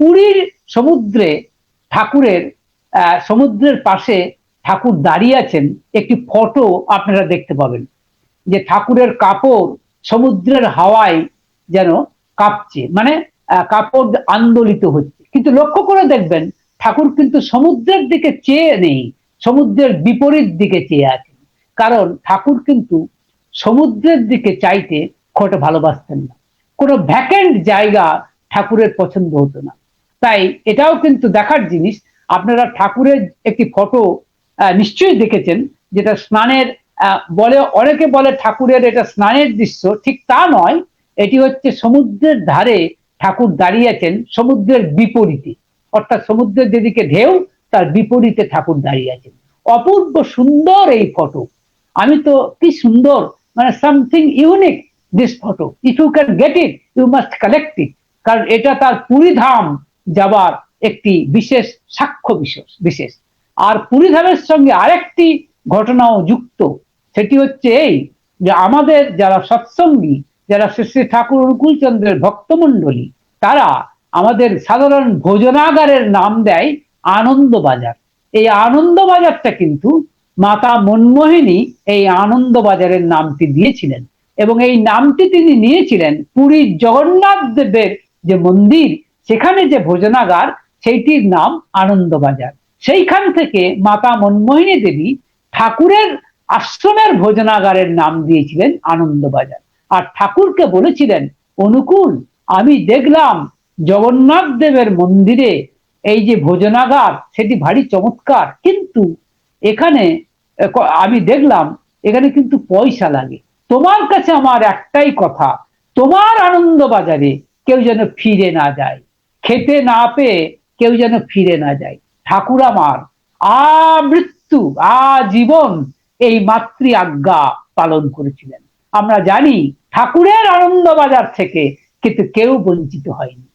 পুরীর সমুদ্রে ঠাকুরের সমুদ্রের পাশে ঠাকুর দাঁড়িয়ে আছেন, একটি ফটো আপনারা দেখতে পাবেন। যে ঠাকুরের কাপড় সমুদ্রের হাওয়ায় যেন কাঁপছে মানে কাপড় আন্দোলিত হচ্ছে। কিন্তু লক্ষ্য করে দেখবেন, ঠাকুর কিন্তু সমুদ্রের দিকে চেয়ে নেই, সমুদ্রের বিপরীত দিকে চেয়ে আছেন। কারণ ঠাকুর কিন্তু সমুদ্রের দিকে চাইতে খোট ভালোবাসতেন না। কোনো ভ্যাকেন্ট জায়গা ঠাকুরের পছন্দ হতো না। তাই এটাও কিন্তু দেখার জিনিস। আপনারা ঠাকুরের একটি ফটো নিশ্চয়ই দেখেছেন, যেটা স্নানের বলে, অনেকে বলে ঠাকুরের এটা স্নানের দৃশ্য, ঠিক তা নয়। এটি হচ্ছে সমুদ্রের ধারে ঠাকুর দাঁড়িয়ে আছেন, সমুদ্রের বিপরীতে। অর্থাৎ সমুদ্রের যেদিকে ঢেউ, তার বিপরীতে ঠাকুর দাঁড়িয়ে আছেন। অপূর্ব সুন্দর এই ফটো। আমি তো, কি সুন্দর মানে something unique this photo if you can get it you must collect it কারণ এটা তার পুরীধাম যাবার একটি বিশেষ সাক্ষ্য বিশেষ বিশেষ। আর পুরীধামের সঙ্গে আরেকটি ঘটনাও যুক্ত। সেটি হচ্ছে এই যে আমাদের যারা সৎসঙ্গী, যারা শ্রী ঠাকুর অনুকূল চন্দ্রের ভক্তমণ্ডলী, তারা আমাদের সাধারণ ভোজনাগারের নাম দেয় আনন্দ বাজার এই আনন্দ বাজারটা কিন্তু মাতা মনমোহিনী এই আনন্দ বাজারের নামটি দিয়েছিলেন। এবং এই নামটি তিনি নিয়েছিলেন পুরীর জগন্নাথ দেবের যে মন্দির সেখানে যে ভোজনাগার, সেইটির নাম আনন্দ বাজার সেইখান থেকে মাতা মনমোহিনী দেবী ঠাকুরের আশ্রমের ভোজনাগারের নাম দিয়েছিলেন আনন্দ বাজার আর ঠাকুরকে বলেছিলেন, অনুকূল, আমি দেখলাম জগন্নাথ দেবের মন্দিরে এই যে ভোজনাগার, সেটি ভারী চমৎকার। কিন্তু এখানে আমি দেখলাম, এখানে কিন্তু পয়সা লাগে। তোমার কাছে আমার একটাই কথা, তোমার আনন্দ বাজারে কেউ যেন ফিরে না যায়। খেতে না পেয়ে কেউ যেন ফিরে না যায়। ঠাকুর আমার, আ মৃত্যু, আ জীবন এই মাতৃ আজ্ঞা পালন করেছিলেন। আমরা জানি ঠাকুরের আনন্দ বাজার থেকে কিন্তু কেউ বঞ্চিত হয়নি।